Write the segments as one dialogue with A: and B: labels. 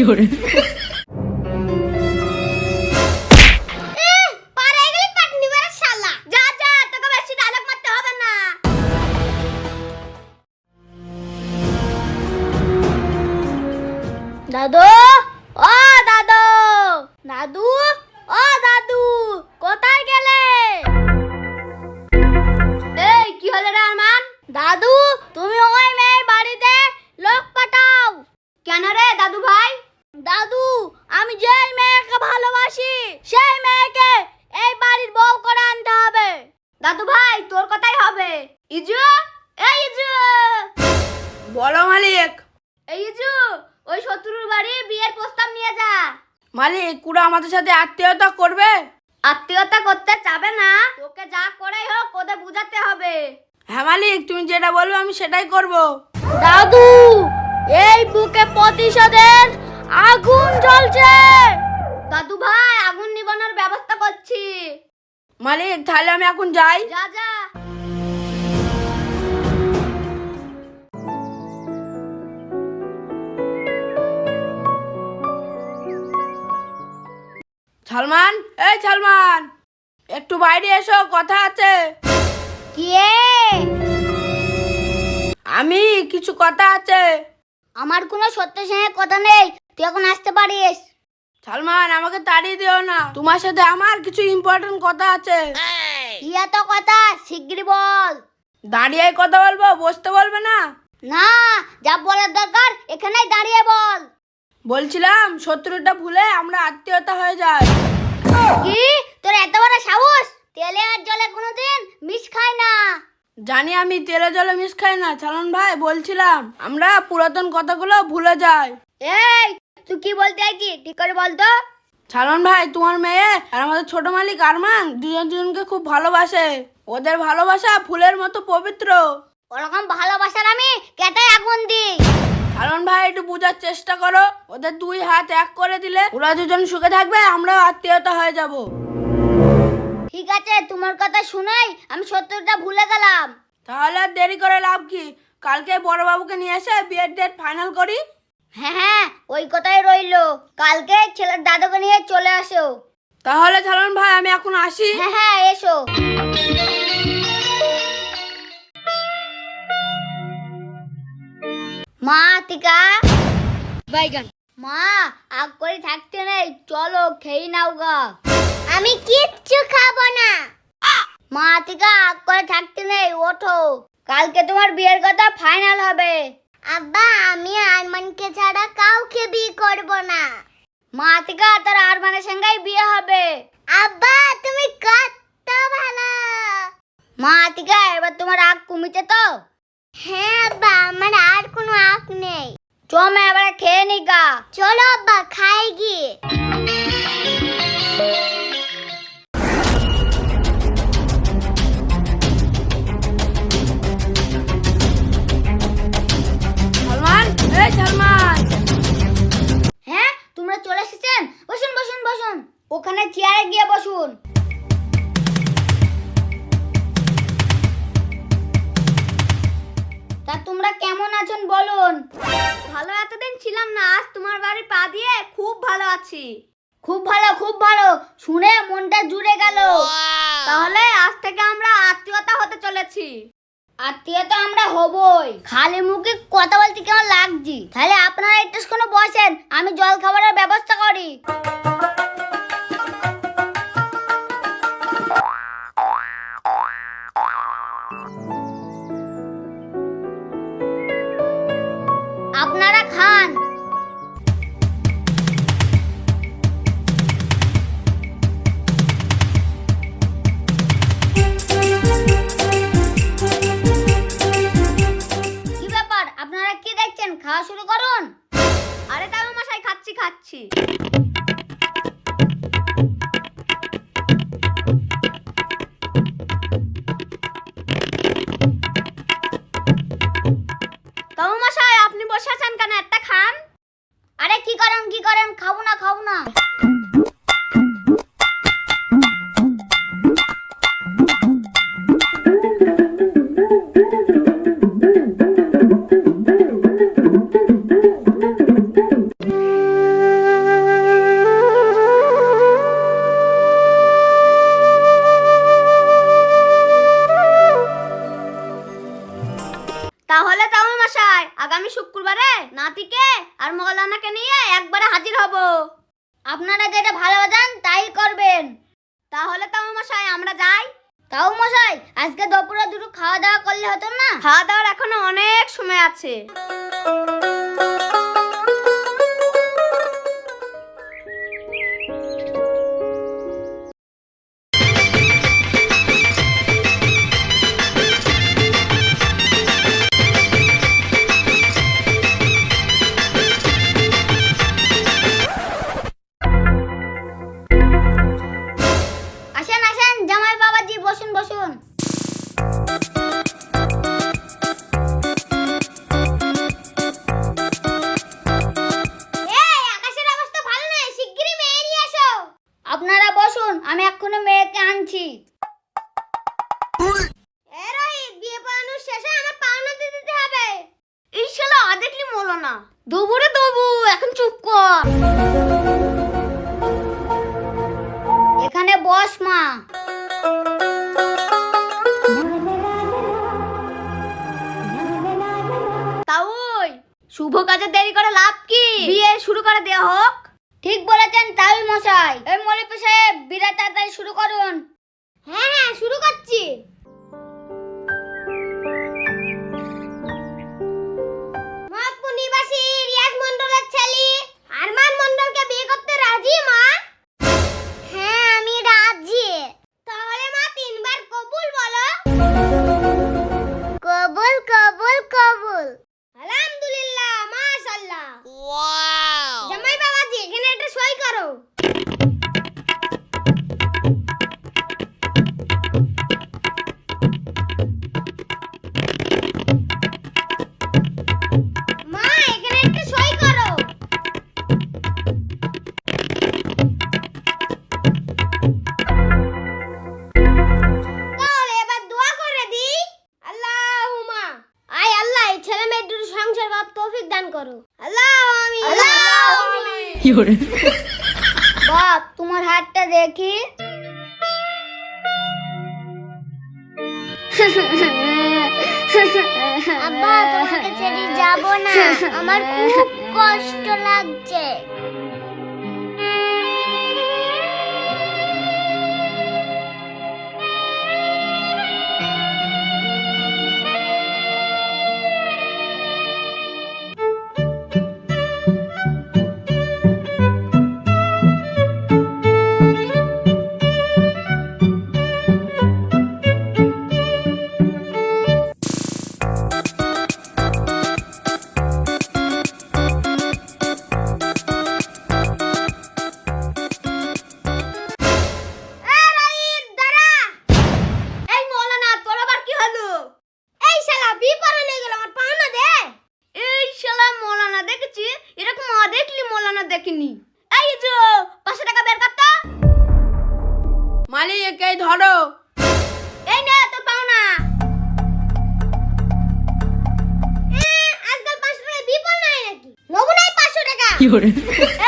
A: হবে না দাদু ও দাদু দাদু ও দাদু কোথায় গেলে এই কি হলো রে দাদু তুমি ওই মেয়ের বাড়িতে লোক পাঠাও কেন রে দাদু আমি যেই মেয়েকে ভালোবাসি সেই মেয়েকে এই বাড়ির বউ করে আনতে হবে। দাদু ভাই তোর কথাই হবে। ইজু এই ইজু।
B: বলো মালিক।
A: এই ইজু ওই শত্রুর বাড়ি বিয়ের প্রস্তাব নিয়ে যা।
B: মালিক কুড়া আমাদের সাথে আত্মীয়তা করবে?
A: আত্মীয়তা করতে চাবে না। ওকে যা করেই হোক ওদের বুঝাতে হবে।
B: হ্যাঁ মালিক তুমি যেটা বলবে আমি সেটাই করব।
A: দাদু এই বুকে প্রতিশোধের আগুন জ্বলছে। দাদু ভাই আগুন নিবানোর ব্যবস্থা করছি।
B: মালিক তাহলে আমি এখন যাই।
A: যা যা।
B: সালমান এই সালমান একটু বাইরে এসো কথা আছে।
A: কে
B: আমি কিছু কথা আছে।
A: আমার কোনো সত্যের সঙ্গে কথা নেই। তুই এখন আসতে পারিস।
B: সালমান আমাকে তাড়িয়ে দিও না। তোমার সাথে আমার কিছু ইম্পর্টেন্ট কথা আছে।
A: ইয়া তো কথা? শিগগিরই বল।
B: দাঁড়িয়ে কথা বলব বসতে বলবে না?
A: না যা বলার দরকার এখানেই দাঁড়িয়ে বল।
B: বলছিলাম শত্রুটা ভুলে আমরা আত্মীয়তা হয়ে যায়
A: কি? তোর এত বড় সাহস? তেলে আর জলে কোনোদিন মিশ খায় না।
B: জানি আমি তেলে জলে মিশ খাই না চালন ভাই বলছিলাম আমরা পুরাতন কথাগুলো ভুলে যাই।
A: এই তুই কি বলতে চাইছিস? ঠিক করে বল তো।
B: সালন ভাই তোমার মেয়ে আর আমাদের ছোট মালিক আরমান দুজন দুজনকে খুব ভালোবাসে। ওদের ভালোবাসা ফুলের মতো পবিত্র।
A: ওরকম ভালোবাসার আমি কেটে আগুন দিই।
B: সালন ভাই একটু বোঝার চেষ্টা করো। ওদের দুই হাত এক করে দিলে ওরা দুজন সুখে থাকবে আমরাও আত্মীয়তা হয়ে যাব।
A: ঠিক আছে তোমার কথা শুনেই আমি সত্যটা ভুলে গেলাম।
B: তাহলে আর দেরি করে লাভ কি? কালকে বড়বাবুকে নিয়ে এসে বিয়ের ডেট ফাইনাল করি।
A: হ্যাঁ হ্যাঁ ওই কথাই রইল। কালকে ছেলের দাদুকে নিয়ে চলে আসো।
B: তাহলে সালন ভাই আমি এখন আসি।
A: হ্যাঁ হ্যাঁ এসো। মা টিকা বাইগান। মা আগ করে থাকতে নেই। চলো খেয়ে নাও গা। আমি কিচ্ছু খাব না। মা টিকা আগ করে থাকতে নেই। ওঠো। কালকে তোমার বিয়ের কথা ফাইনাল হবে। আব্বা আমি আরমানকে ছাড়া কাউকে বিয়ে করব না। মা টিকা তোর আরমানের সঙ্গেই বিয়ে হবে। আব্বা তুমি কত ভালো। মা টিকা এবার তোমার আগ কমিছে তো? হ্যাঁ আব্বা আমার আর কোনো আগ নেই। চমে এবার খেয়ে নি গা। চলো আব্বা খাই গিয়ে। আছি। খুব ভালো খুব ভালো। শুনে মনটা জুড়ে গেল। তাহলে আজ থেকে আমরা আত্মীয়তা হতে চলেছি। আত্মীয়তা আমরা হবই। খালি মুখে কথা বলতে কেমন লাগছি? তাহলে আপনারা একটু কোনো বসেন আমি জল খাবারের ব্যবস্থা করি। খাওয়া শুরু করুন। আরে দাদা মশাই খাচ্ছি। খাচ্ছি আপনি বসে আছেন কেন? একটা খান। আরে কি করেন কি করেন? খাব না খাব না। আগামী শুক্রবারে নাতিকে আর মৌলানাকে নিয়ে একবারে হাজির হব। আপনারা যেটা ভালো জান তাই করবেন। তাহলে তাও মশাই আমরা যাই। তাও মশাই আজকে দুপুরে দুটো খাওয়া দাওয়া করলে হতো না? খাওয়া দাওয়ার এখনও অনেক সময় আছে। আমি এক্ষুনি মেয়েকে আনছি। বিয়ে পড়ানোর শেষে আমার পাওনা দিতে হবে। এই শালা মলো না। দেবো, এখন চুপ কর। এখানে বস, মা। শুভ কাজে দেরি করে লাভ কি? বিয়ে শুরু করে দেওয়া হোক। ঠিক বলেছেন তাই মশাই। এই মলিপি সাহেব বিরাট তাড়াতাড়ি শুরু করুন। হ্যাঁ হ্যাঁ শুরু করছি। আমিন বাপ তোমার হাতটা দেখি। আব্বা যাব না। আমার খুব কষ্ট লাগছে। 夜。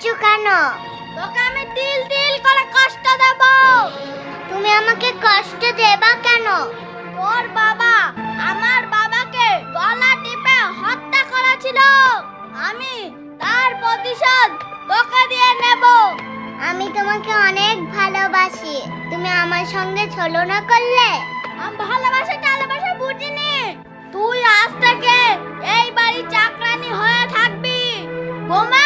A: কাঁদছো কেন? তোকে আমি দিল দিল করে কষ্ট দেব। তুমি আমাকে কষ্ট দেবা কেন? তোর বাবা আমার বাবাকে গলা টিপে হত্যা করেছিল। আমি তার প্রতিশোধ তোকে দিয়ে নেব। আমি তোমাকে অনেক ভালোবাসি। তুমি আমার সঙ্গে ছলনা করলে? আমি ভালোবাসা টালোবাসা বুঝিনি। তুই আজ থেকে এই বাড়ি চাকরানি হয়ে থাকবি। বোমা